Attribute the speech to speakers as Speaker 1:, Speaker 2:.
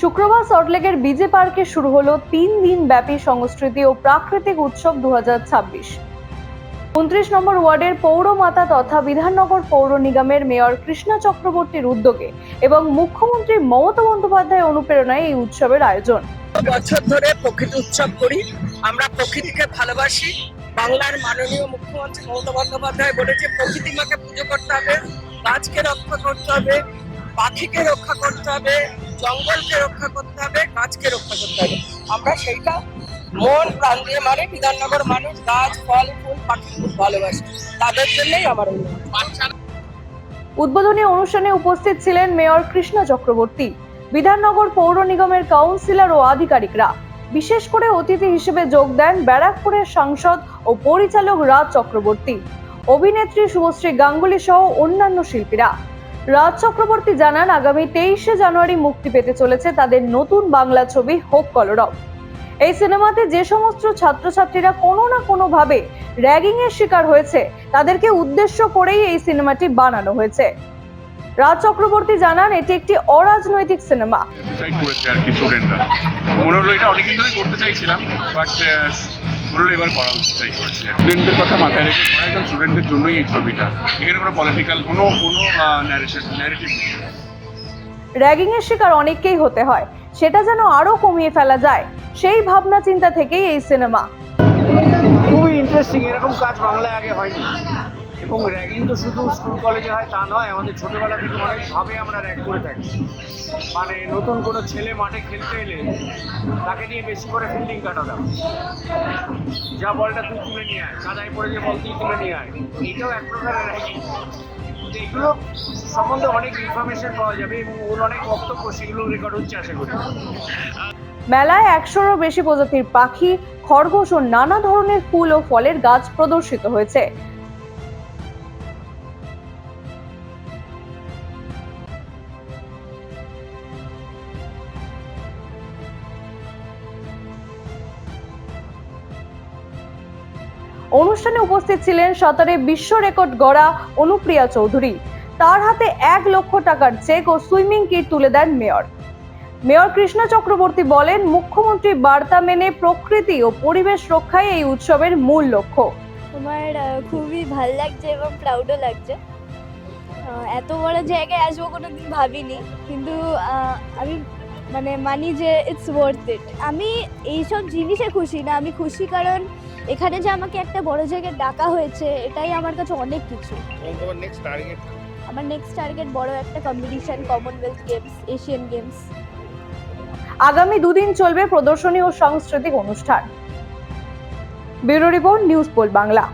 Speaker 1: শুক্রবার সল্টলেকের বিজে পার্কে শুরু হলো তিন দিন ব্যাপী সংস্কৃতি ও প্রাকৃতিক উৎসব দু উনত্রিশ নম্বর ওয়ার্ডের পৌরমাতা তথা বিধাননগর পৌর নিগমের মেয়র কৃষ্ণা চক্রবর্তীর উদ্যোগে এবং মুখ্যমন্ত্রী মমতা বন্দ্যোপাধ্যায় অনুপ্রেরণায় এই উৎসবের আয়োজন।
Speaker 2: বছর ধরে প্রকৃতি উৎসব করি। আমরা প্রকৃতিকে ভালোবাসি। বাংলার মাননীয় মুখ্যমন্ত্রী মমতা বন্দ্যোপাধ্যায় বলেছে, প্রকৃতি মাকে পুজো করতে হবে, গাছকে রক্ষা করতে হবে, পাখিকে রক্ষা করতে হবে জঙ্গলকে রক্ষা করতে হবে, গাছকে রক্ষা করতে হবে। আমরা সেইটা মন, প্রাণ দিয়ে মানে। বিধাননগর মানুষ গাছ, ফল, ফুল, পাখি খুব ভালোবাসে। তাদের জন্যই আমার
Speaker 1: উদ্বোধনী অনুষ্ঠানে উপস্থিত ছিলেন মেয়র কৃষ্ণা চক্রবর্তী, বিধাননগর পৌর নিগমের কাউন্সিলর ও আধিকারিকরা। বিশেষ করে অতিথি হিসেবে যোগ দেন ব্যারাকপুরের সাংসদ ও পরিচালক রাজ চক্রবর্তী। অভিনেত্রী শুভশ্রী গাঙ্গুলি সহ অন্যান্য শিল্পীরা। রাজ চক্রবর্তী জানান, আগামী তেইশে জানুয়ারি মুক্তি পেতে চলেছে তাদের নতুন বাংলা ছবি হোক কলরব। এই সিনেমাতে যে সমস্ত ছাত্রছাত্রীরা কোনো না কোনো ভাবে র্যাগিং এর শিকার হয়েছে, তাদেরকে উদ্দেশ্য করেই এই সিনেমাটি বানানো হয়েছে। রাজ চক্রবর্তী জানান, এটি একটি অরাজনৈতিক সিনেমা।
Speaker 3: হলো এবার করা উচিত তাই স্টুডেন্টদের কথা মাথায় রেখে করা একদম স্টুডেন্টদের জন্যই এই ছবিটা। এখানে কোনো পলিটিক্যাল কোনো কোনো ন্যারেটিভ নেই।
Speaker 1: র্যাগিং এর শিকার অনেককেই হতে হয়। সেটা যেন আরও কমিয়ে ফেলা যায়। সেই ভাবনা চিন্তা থেকেই এই সিনেমা
Speaker 4: খুবই ইন্টারেস্টিং এরকম কাজ বাংলায় আগে হয়নি। এবং র্যাগিং তো শুধু স্কুল কলেজে হয়, তা নয়, আমাদের ছোটোবেলা থেকে অনেকভাবে আমরা র্যাগ করে থাকি। মানে নতুন কোনো ছেলে মাঠে খেলতে এলে তাকে নিয়ে বেশি করে ফিল্ডিং কাটানো যা বলটা তুই তুলে নিয়ে আয়, কাদায় পড়ে যে বল তুই তুলে নিয়ে আয়, এটাও এক প্রকারের র্যাগিং এগুলো সম্বন্ধে অনেক ইনফরমেশন পাওয়া যাবে এবং ওর অনেক বক্তব্য সেগুলো রেকর্ড হচ্ছে আশা করি।
Speaker 1: মেলায় একশোরও বেশি প্রজাতির পাখি, খরগোশ ও নানা ধরনের ফুল ও ফলের গাছ প্রদর্শিত হয়েছে। অনুষ্ঠানে উপস্থিত ছিলেন সাঁতারে বিশ্ব রেকর্ড গড়া অনুপ্রিয়া চৌধুরী। তার হাতে এক লক্ষ টাকার চেক ও সুইমিং কিট তুলে দেন মেয়র। মেয়র কৃষ্ণ চক্রবর্তী বলেন, মুখ্যমন্ত্রী বার্তা মেনে প্রকৃতি ও পরিবেশ রক্ষাই এই উৎসবের মূল লক্ষ্য।
Speaker 5: আমার খুবই ভালো লাগছে এবং প্রাউডও লাগছে। এত বড় জায়গায় আসব কোনো দিন ভাবিনি, কিন্তু আমি মানে মানি যে ইটস ওয়ার্থ ইট আমি এইসব জিনিসে খুশি না আমি খুশি কারণ এখানে যে আমাকে একটা বড় জায়গায় ডাকা হয়েছে এটাই আমার কাছে অনেক কিছু। আমার নেক্সট টার্গেট বড় একটা competition Commonwealth Games Asian Games
Speaker 1: আগামী দুদিন চলবে প্রদর্শনী ও সাংস্কৃতিক অনুষ্ঠান। Bureau report News Pole Bangla.